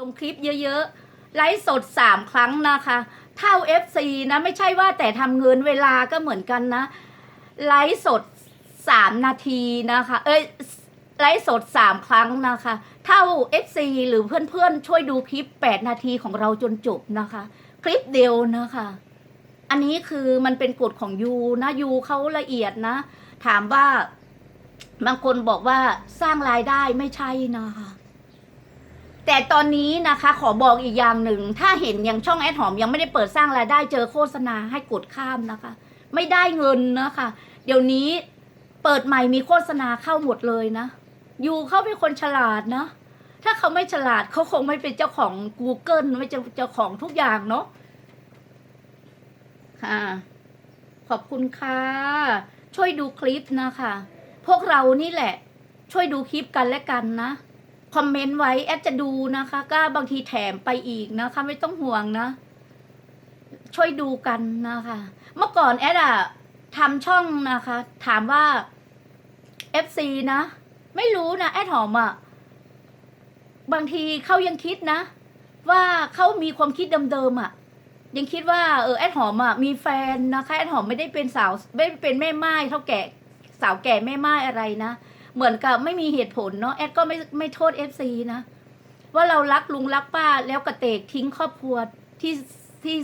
ลงคลิปเยอะๆ ไลฟ์สดสามครั้งนะคะ เท่า FC นะไม่ใช่ว่าแต่ทำเงินเวลาก็เหมือนกันนะ ไลฟ์สดสามนาทีนะคะ เอ้ยไลฟ์สดสามครั้งนะคะ เท่า FC หรือเพื่อนๆ ช่วยดูคลิป8นาทีของเราจนจบนะคะ คลิปเดียวนะคะ อันนี้คือมันเป็นกฎของยูนะยูเขาละเอียดนะ ถามว่าบางคนบอกว่าสร้างรายได้ไม่ใช่นะคะ แต่ตอนนี้นะคะขอบอกอีกอย่างหนึ่ง ถ้าเห็นอย่างช่องแอดหอมยังไม่ได้เปิดสร้างรายได้เจอโฆษณาให้กดข้ามนะคะ ไม่ได้เงินนะคะ เดี๋ยวนี้เปิดใหม่มีโฆษณาเข้าหมดเลยนะยูเขาเป็นคนฉลาดนะ ถ้าเขาไม่ฉลาดเขาคงไม่เป็นเจ้าของ Google ไม่ใช่เจ้าของทุกอย่างเนาะค่ะ ขอบคุณค่ะ ช่วยดูคลิปนะคะ พวกเรานี่แหละ ช่วยดูคลิปกันและกันนะ คอมเมนต์ไว้แอดจะดูนะคะ ก็บางทีแถมไปอีกนะคะ ไม่ต้องห่วงนะ ช่วยดูกันนะคะ เมื่อก่อนแอดอะทำช่องนะคะ ถามว่า FC นะ ไม่รู้นะแอดหอมอะบางทีเขายังคิดนะ ว่าเขามีความคิดเดิมๆอะยังคิดว่าเออแอดหอมอะมีแฟนนะคะแอดหอมไม่ได้เป็นสาวไม่เป็นแม่ไม้เท่าแก่สาวแก่แม่ไม้อะไรนะ เหมือนกับไม่มีเหตุผลเนาะแอดก็ไม่ไม่โทษเอฟซีนะ ว่าเรารักลุงรักป้าแล้วกระเตกทิ้งครอบครัวที่ที่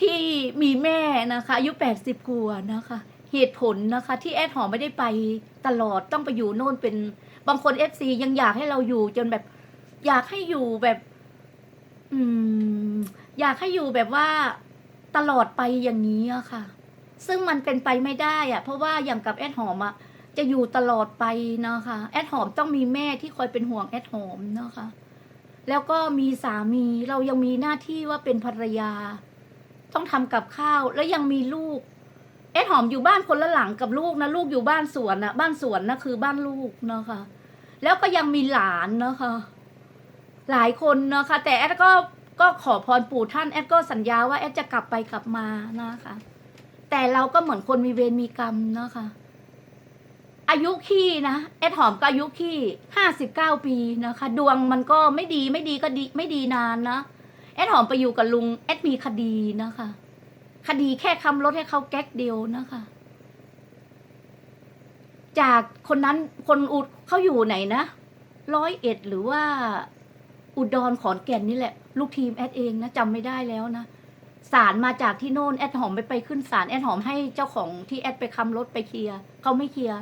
ที่มีแม่นะคะอายุแปดสิบกว่านะคะ เหตุผลนะคะ ที่แอดหอมไม่ได้ไปตลอดต้องไปอยู่โน่นเป็นบางคนเอฟซียังอยากให้เราอยู่จนแบบ อยากให้อยู่แบบ อืม อยากให้อยู่แบบว่าตลอดไปอย่างนี้อะค่ะ ซึ่งมันเป็นไปไม่ได้อะเพราะว่าอย่างกับแอดหอมอะ จะอยู่ตลอดไปนะคะแอดหอมต้องมีแม่ที่คอยเป็นห่วงแอดหอมนะคะ แล้วก็มีสามีเรายังมีหน้าที่ว่าเป็นภรรยา ต้องทำกับข้าวแล้วยังมีลูกแอดหอมอยู่บ้านคนละหลังกับลูกนะลูกอยู่บ้านสวนนะบ้านสวนนะคือบ้านลูกนะคะ แล้วก็ยังมีหลานนะคะ หลายคนนะคะ แต่แอดก็ก็ขอพรปู่ท่านแอดก็สัญญาว่าแอดจะกลับไปกลับมานะคะ แต่เราก็เหมือนคนมีเวรมีกรรมนะคะ อายุขี้นะแอดหอมก็อายุขี้ห้าสิบเก้าปีนะคะ ดวงมันก็ไม่ดีไม่ดีก็ดีไม่ดีนานนะแอดหอมไปอยู่กับลุงแอดมีคดีนะคะ คดีแค่คำลดให้เขาแก๊กเดียวนะคะ จากคนนั้นคนอุดเขาอยู่ไหนนะร้อยเอ็ดหรือว่า อุดรขอนแก่นนี่แหละ ลูกทีมแอดเองนะจำไม่ได้แล้วนะศาลมาจากที่โน่นแอดหอมไปไปขึ้นศาลแอดหอมให้เจ้าของที่แอดไปคำรถไปเคลียร์เขาไม่เคลียร์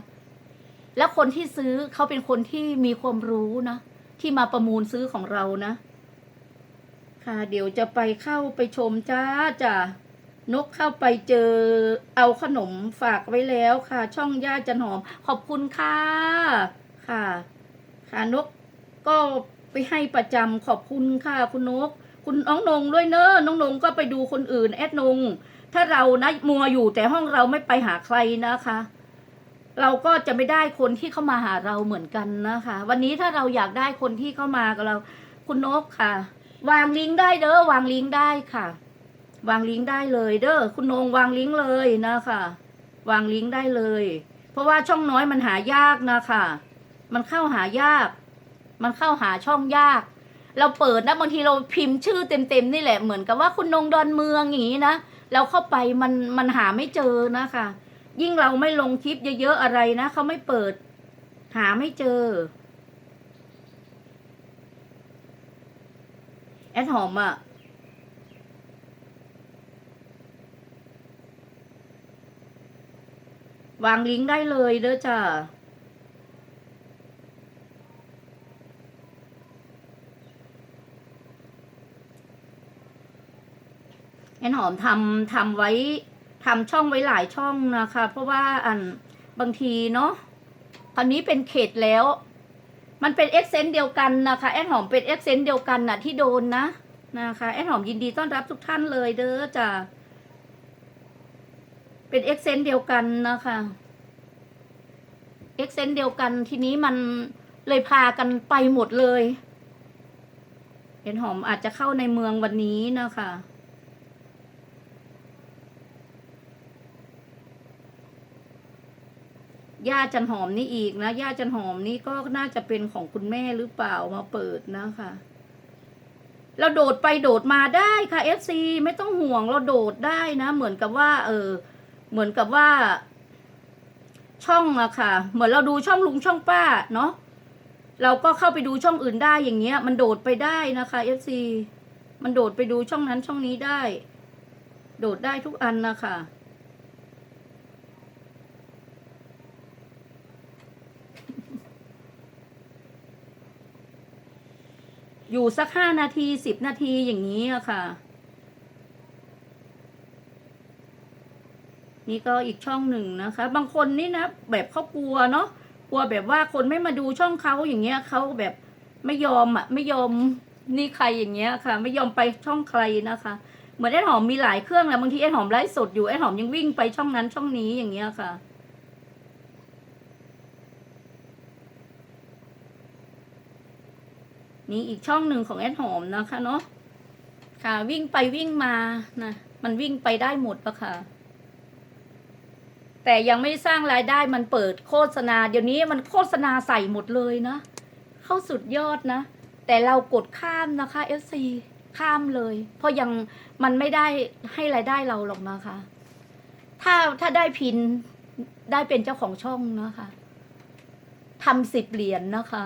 แล้วคนที่ซื้อเขาเป็นคนที่มีความรู้นะที่มาประมูลซื้อของเรานะ ค่ะเดี๋ยวจะไปเข้าไปชมจ้าจ้านกเข้าไปเจอเอาขนมฝากไว้แล้วค่ะ ช่องย่าจันหอม ขอบคุณค่ะค่ะ ค่ะนกก็ไปให้ประจำขอบคุณค่ะ คุณนก คุณน้องนงด้วยเนอะน้องนงก็ไปดูคนอื่นแอดนง ถ้าเรานะมัวอยู่แต่ห้องเราไม่ไปหาใครนะคะ เราก็จะไม่ได้คนที่เข้ามาหาเราเหมือนกันนะคะ วันนี้ถ้าเราอยากได้คนที่เข้ามากับเรา คุณนกค่ะ วางลิงก์ได้เด้อวางลิงก์ได้ค่ะ วางลิงก์ได้เลย เด้อคุณนงวางลิงก์เลยนะคะ วางลิงก์ได้เลย เพราะว่าช่องน้อยมันหายากนะคะ มันเข้าหายาก มันเข้าหาช่องยาก เราเปิดนะบางทีเราพิมพ์ชื่อเต็มๆนี่แหละเหมือนกับว่าคุณนงดอนเมืองอย่างนี้นะเราเข้าไปมันมันหาไม่เจอนะคะ ยิ่งเราไม่ลงคลิปเยอะๆอะไรนะเขาไม่เปิด หาไม่เจอ แอดหอมอะวางลิงก์ได้เลยเด้อจ้าแอนหอมทำทำไว้ ทำช่องไว้หลายช่องนะคะ เพราะว่าอันบางทีเนาะตอนนี้เป็นเขตแล้ว มันเป็นเอ็กเซนต์เดียวกันนะคะแอนหอมเป็นเอ็กเซนต์เดียวกันนะที่โดนนะนะคะแอนหอมยินดีต้อนรับทุกท่านเลยเด้อจ้ะเป็นเอ็กเซนต์เดียวกันนะคะเอ็กเซนต์เดียวกันทีนี้มันเลยพากันไปหมดเลยเอ็นหอมอาจจะเข้าในเมืองวันนี้นะคะ ย่าจันหอมนี่อีกนะย่าจันหอมนี่ก็น่าจะเป็นของคุณแม่หรือเปล่ามาเปิดนะคะเราโดดไปโดดมาได้ค่ะ FC ไม่ต้องห่วงเราโดดได้นะ เหมือนกับว่า เออ เหมือนกับว่า ช่องอะค่ะ เหมือนเราดูช่องลุงช่องป้าเนาะเราก็เข้าไปดูช่องอื่นได้อย่างเงี้ย มันโดดไปได้นะคะ FC มันโดดไปดูช่องนั้นช่องนี้ได้ โดดได้ทุกอันนะคะ อยู่สักห้านาทีสิบนาทีอย่างนี้อะค่ะ นี่ก็อีกช่องหนึ่งนะคะ บางคนนี่นะแบบเขากลัวเนาะกลัวแบบว่าคนไม่มาดูช่องเขาอย่างเงี้ยเขาแบบไม่ยอมอะไม่ยอมนี่ใครอย่างเงี้ยค่ะ ไม่ยอมไปช่องใครนะคะ เหมือนไอ้หอมมีหลายเครื่องแหละบางทีไอ้หอมไลฟ์สดอยู่ไอ้หอมยังวิ่งไปช่องนั้นช่องนี้อย่างเงี้ยค่ะ นี่อีกช่องหนึ่งของแอดหอมนะคะเนาะค่ะวิ่งไปวิ่งมานะมันวิ่งไปได้หมดแล้วค่ะ แต่ยังไม่สร้างรายได้มันเปิดโฆษณา เดี๋ยวนี้มันโฆษณาใส่หมดเลยนะเข้าสุดยอดนะ แต่เรากดข้ามนะคะ FC ข้ามเลย เพราะยังมันไม่ได้ให้รายได้เราหรอกนะคะ ถ้าถ้าได้พินได้เป็นเจ้าของช่องนะคะทำสิบเหรียญนะคะ